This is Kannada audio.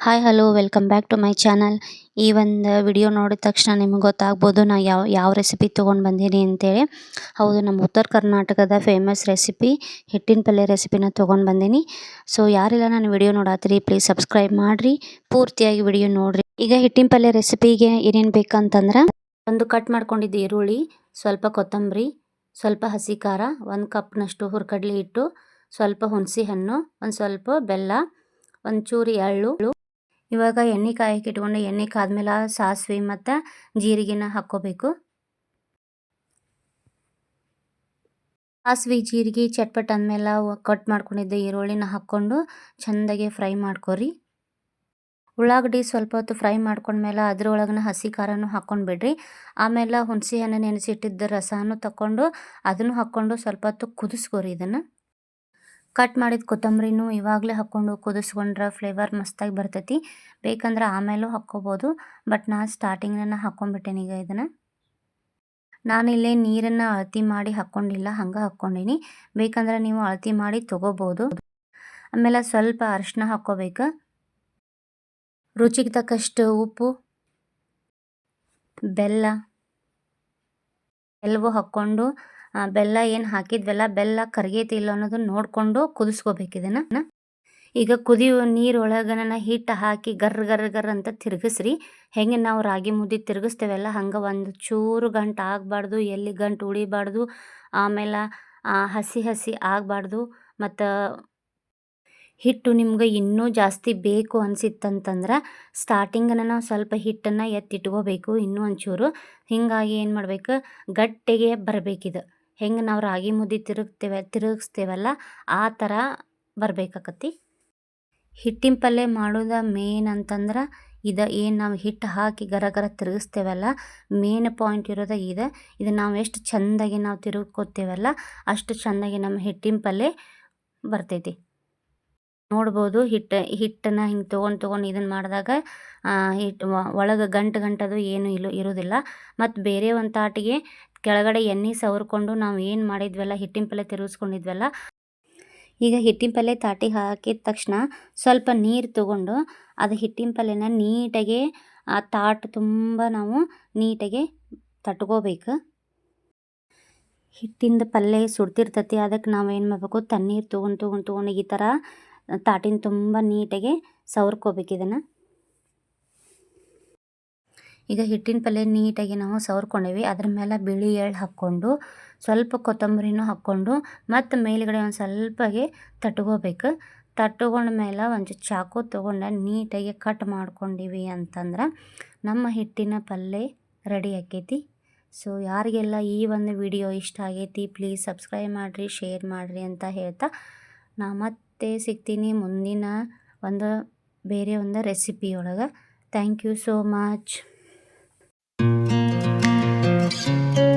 Hi hello welcome back to my channel ಈ ಒಂದು ವಿಡಿಯೋ ನೋಡಿದ ತಕ್ಷಣ ನಿಮಗೆ ಗೊತ್ತಾಗ್ಬೋದು ನಾ ಯಾವ ಯಾವ ರೆಸಿಪಿ ತೊಗೊಂಡು ಬಂದೀನಿ ಅಂತೇಳಿ. ಹೌದು ನಮ್ಮ ಉತ್ತರ ಕರ್ನಾಟಕದ ಫೇಮಸ್ ರೆಸಿಪಿ ಹಿಟ್ಟಿನ ಪಲ್ಯ ರೆಸಿಪಿನ ತೊಗೊಂಡು ಬಂದೀನಿ. ಸೊ ಯಾರೆಲ್ಲ ನಾನು ವಿಡಿಯೋ ನೋಡಾತ್ರಿ ಪ್ಲೀಸ್ ಸಬ್ಸ್ಕ್ರೈಬ್ ಮಾಡಿರಿ. ಪೂರ್ತಿಯಾಗಿ ವಿಡಿಯೋ ನೋಡಿರಿ. ಈಗ ಹಿಟ್ಟಿನ ಪಲ್ಯ ರೆಸಿಪಿಗೆ ಏನೇನು ಬೇಕಂತಂದ್ರೆ, ಒಂದು ಕಟ್ ಮಾಡ್ಕೊಂಡಿದ್ದು ಈರುಳ್ಳಿ, ಸ್ವಲ್ಪ ಕೊತ್ತಂಬರಿ, ಸ್ವಲ್ಪ ಹಸಿ ಖಾರ, ಒಂದು ಕಪ್ನಷ್ಟು ಹುರ್ಕಡ್ಲಿ ಹಿಟ್ಟು, ಸ್ವಲ್ಪ ಹುಣಸೆ ಹಣ್ಣು ಒಂದು ಸ್ವಲ್ಪ ಬೆಲ್ಲ ಒಂಚೂರು ಎಳ್ಳು ಇವಾಗ ಎಣ್ಣೆ ಕಾಯಕ್ಕೆ ಇಟ್ಕೊಂಡು ಎಣ್ಣೆ ಕಾದ್ಮೇಲೆ ಸಾಸಿವೆ ಮತ್ತು ಜೀರಿಗೆನ ಹಾಕ್ಕೋಬೇಕು. ಸಾಸಿವೆ, ಜೀರಿಗೆ, ಚಟ್ಪಟ್ ಅಂದಮೇಲೆ ಕಟ್ ಮಾಡ್ಕೊಂಡಿದ್ದ ಈರುಳ್ಳಿನ ಹಾಕ್ಕೊಂಡು ಚೆಂದಾಗಿ ಫ್ರೈ ಮಾಡ್ಕೊರಿ. ಉಳ್ಳಾಗಡ್ಡಿ ಸ್ವಲ್ಪ ಹೊತ್ತು ಫ್ರೈ ಮಾಡ್ಕೊಂಡ್ಮೇಲೆ ಅದ್ರೊಳಗನ ಹಸಿ ಖಾರನೂ ಹಾಕ್ಕೊಂಡ್ಬಿಡ್ರಿ. ಆಮೇಲೆ ಹುಣಸೆ ಹಣ್ಣು ನೆನೆಸಿಟ್ಟಿದ್ದ ರಸನೂ ತಗೊಂಡು ಅದನ್ನು ಹಾಕ್ಕೊಂಡು ಸ್ವಲ್ಪ ಹೊತ್ತು ಕುದಿಸ್ಕೊರಿ ಇದನ್ನು. ಕಟ್ ಮಾಡಿದ ಕೊತ್ತಂಬರಿನೂ ಇವಾಗಲೇ ಹಾಕ್ಕೊಂಡು ಕುದಿಸ್ಕೊಂಡ್ರೆ ಫ್ಲೇವರ್ ಮಸ್ತಾಗಿ ಬರ್ತೈತಿ. ಬೇಕಂದ್ರೆ ಆಮೇಲೂ ಹಾಕ್ಕೋಬೋದು. ಬಟ್ ನಾನು ಸ್ಟಾರ್ಟಿಂಗ್ನ ಹಾಕ್ಕೊಂಡ್ಬಿಟ್ಟೇನೆ ಈಗ ಇದನ್ನು. ನಾನಿಲ್ಲೇ ನೀರನ್ನು ಅಳತಿ ಮಾಡಿ ಹಾಕ್ಕೊಂಡಿಲ್ಲ, ಹಂಗೆ ಹಾಕ್ಕೊಂಡೀನಿ. ಬೇಕಂದ್ರೆ ನೀವು ಅಳತಿ ಮಾಡಿ ತೊಗೋಬೋದು. ಆಮೇಲೆ ಸ್ವಲ್ಪ ಅರಿಶಿನ ಹಾಕ್ಕೋಬೇಕು. ರುಚಿಗೆ ತಕ್ಕಷ್ಟು ಉಪ್ಪು, ಬೆಲ್ಲ ಎಲ್ಲವೂ ಹಾಕ್ಕೊಂಡು ಬೆಲ್ಲ ಏನು ಹಾಕಿದ್ವಲ್ಲ, ಬೆಲ್ಲ ಕರಗೈತಿ ಇಲ್ಲ ಅನ್ನೋದನ್ನ ನೋಡಿಕೊಂಡು ಕುದಿಸ್ಕೋಬೇಕು ಇದನ್ನು. ಈಗ ಕುದಿಯೋ ನೀರೊಳಗನ ಹಿಟ್ಟು ಹಾಕಿ ಗರ್ ಗರ್ ಗರ್ ಅಂತ ತಿರುಗಿಸ್ರಿ. ಹೆಂಗೆ ನಾವು ರಾಗಿ ಮುದ್ದೆ ತಿರುಗಿಸ್ತೇವಲ್ಲ, ಹಂಗೆ ಒಂದು ಚೂರು ಗಂಟು ಆಗಬಾರ್ದು, ಎಲ್ಲಿ ಗಂಟು ಉಳಿಬಾರ್ದು, ಆಮೇಲೆ ಹಸಿ ಹಸಿ ಆಗಬಾರ್ದು, ಮತ್ತು ಹಿಟ್ಟು ನಿಮ್ಗೆ ಇನ್ನೂ ಜಾಸ್ತಿ ಬೇಕು ಅನಿಸಿತ್ತಂತಂದ್ರೆ ಸ್ಟಾರ್ಟಿಂಗನ ನಾವು ಸ್ವಲ್ಪ ಹಿಟ್ಟನ್ನು ಎತ್ತಿಟ್ಕೋಬೇಕು ಇನ್ನೂ ಒಂಚೂರು. ಹೀಗಾಗಿ ಏನು ಮಾಡ್ಬೇಕು, ಗಟ್ಟಿಗೆ ಬರಬೇಕಿದು. ಹೆಂಗೆ ನಾವು ರಾಗಿ ಮುದ್ದೆ ತಿರುಗ್ತೇವೆ, ತಿರುಗಿಸ್ತೇವಲ್ಲ ಆ ಥರ ಬರಬೇಕಾಕತಿ ಹಿಟ್ಟಿನ ಪಲ್ಯ ಮಾಡೋದ ಮೇನ್ ಅಂತಂದ್ರೆ ಇದು ಏನು ನಾವು ಹಿಟ್ಟು ಹಾಕಿ ಗರ ಗರ ತಿರುಗಿಸ್ತೇವಲ್ಲ ಮೇನ್ ಪಾಯಿಂಟ್ ಇರೋದು ಇದು. ಇದು ನಾವು ಎಷ್ಟು ಚೆಂದಾಗಿ ನಾವು ತಿರುಗ್ಕೋತೇವಲ್ಲ ಅಷ್ಟು ಚೆಂದಾಗಿ ನಮ್ಮ ಹಿಟ್ಟಿನ ಪಲ್ಯ ಬರ್ತೈತಿ. ನೋಡ್ಬೋದು ಹಿಟ್ಟು, ಹಿಟ್ಟನ್ನು ಹಿಂಗೆ ತೊಗೊಂಡು ತೊಗೊಂಡು ಇದನ್ನು ಮಾಡಿದಾಗ ಹಿಟ್ಟು ಒಳಗೆ ಗಂಟು ಗಂಟದು ಏನೂ ಇಲ್ಲ ಇರೋದಿಲ್ಲ. ಮತ್ತು ಬೇರೆ ಒಂದು ತಾಟಿಗೆ ಕೆಳಗಡೆ ಎಣ್ಣೆ ಸವರ್ಕೊಂಡು ನಾವು ಏನು ಮಾಡಿದ್ವಲ್ಲ, ಹಿಟ್ಟಿನ ಪಲ್ಯ ತಿರುಗಿಸ್ಕೊಂಡಿದ್ವಲ್ಲ, ಈಗ ಹಿಟ್ಟಿನ ಪಲ್ಯ ತಾಟಿ ಹಾಕಿದ ತಕ್ಷಣ ಸ್ವಲ್ಪ ನೀರು ತಗೊಂಡು ಅದು ಹಿಟ್ಟಿನ ಪಲ್ಯನ ನೀಟಾಗಿ ಆ ತಾಟ್ ತುಂಬ ನಾವು ನೀಟಾಗಿ ತಟ್ಕೋಬೇಕು. ಹಿಟ್ಟಿಂದ ಪಲ್ಯ ಸುಡ್ತಿರ್ತತಿ, ಅದಕ್ಕೆ ನಾವು ಏನು ಮಾಡಬೇಕು, ತಣ್ಣೀರು ತೊಗೊಂಡು ತೊಗೊಂಡು ತೊಗೊಂಡು ಈ ಥರ ತಾಟಿನ ತುಂಬ ನೀಟಾಗಿ ಸವರ್ಕೋಬೇಕು ಇದನ್ನು. ಈಗ ಹಿಟ್ಟಿನ ಪಲ್ಯ ನೀಟಾಗಿ ನಾವು ಸವರ್ಕೊಂಡೇವಿ. ಅದ್ರ ಮೇಲೆ ಬಿಳಿ ಎಳ್ಳು ಹಾಕ್ಕೊಂಡು, ಸ್ವಲ್ಪ ಕೊತ್ತಂಬರಿನೂ ಹಾಕ್ಕೊಂಡು, ಮತ್ತು ಮೇಲುಗಡೆ ಒಂದು ಸ್ವಲ್ಪಗೆ ತಟ್ಕೋಬೇಕು ತಟ್ಕೊಂಡ ಮೇಲೆ ಒಂದು ಚಾಕು ತೊಗೊಂಡು ನೀಟಾಗಿ ಕಟ್ ಮಾಡ್ಕೊಂಡಿವಿ ಅಂತಂದ್ರೆ ನಮ್ಮ ಹಿಟ್ಟಿನ ಪಲ್ಯ ರೆಡಿ ಆಕೈತಿ. ಸೊ ಯಾರಿಗೆಲ್ಲ ಈ ಒಂದು ವಿಡಿಯೋ ಇಷ್ಟ ಆಗೈತಿ ಪ್ಲೀಸ್ ಸಬ್ಸ್ಕ್ರೈಬ್ ಮಾಡಿರಿ ಶೇರ್ ಮಾಡಿರಿ ಅಂತ ಹೇಳ್ತಾ ನಾ ಮತ್ತೆ ಸಿಗ್ತೀನಿ ಮುಂದಿನ ಒಂದು, ಬೇರೆ ಒಂದು ರೆಸಿಪಿ ಒಳಗೆ. Thank you so much Thank you.